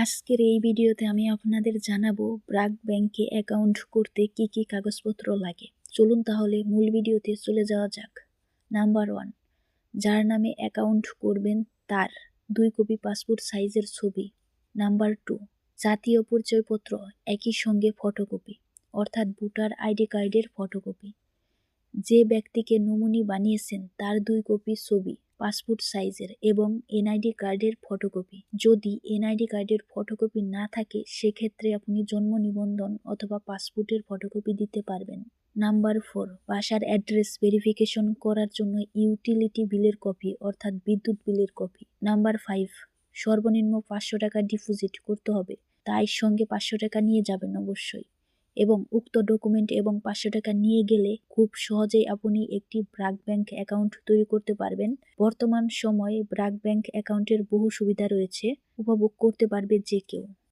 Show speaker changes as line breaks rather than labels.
আজকের এই ভিডিওতে আমি আপনাদের জানাব ব্রাক ব্যাংকে অ্যাকাউন্ট করতে কি কি কাগজপত্র লাগে। চলুন তাহলে মূল ভিডিওতে চলে যাওয়া যাক। নাম্বার ওয়ান, যার নামে অ্যাকাউন্ট করবেন তার দুই কপি পাসপোর্ট সাইজের ছবি। নাম্বার টু, জাতীয় পরিচয়পত্র একই সঙ্গে ফটোকপি, অর্থাৎ ভোটার আইডি কার্ডের ফটোকপি। যে ব্যক্তিকে নমুনি বানিয়েছেন তার দুই কপি ছবি। পাসপোর্ট সাইজের এবং এনআইডি কার্ডের ফটোকপি। যদি এনআইডি কার্ডের ফটোকপি না থাকে, সেক্ষেত্রে আপনি জন্ম নিবন্ধন অথবা পাসপোর্টের ফটোকপি দিতে পারবেন। নাম্বার ফোর, বাসার অ্যাড্রেস ভেরিফিকেশন করার জন্য ইউটিলিটি বিলের কপি অর্থাৎ বিদ্যুৎ বিলের কপি। নাম্বার ফাইভ, সর্বনিম্ন পাঁচশো টাকা ডিপোজিট করতে হবে। তাই সঙ্গে পাঁচশো টাকা নিয়ে যাবেন অবশ্যই। এবং উক্ত ডকুমেন্ট এবং পাঁচশো টাকা নিয়ে গেলে খুব সহজেই আপনি একটি ব্রাক ব্যাংক অ্যাকাউন্ট তৈরি করতে পারবেন। বর্তমান সময়ে ব্রাক ব্যাংক অ্যাকাউন্টের বহু সুবিধা রয়েছে। উপভোগ করতে পারবে যে কেউ।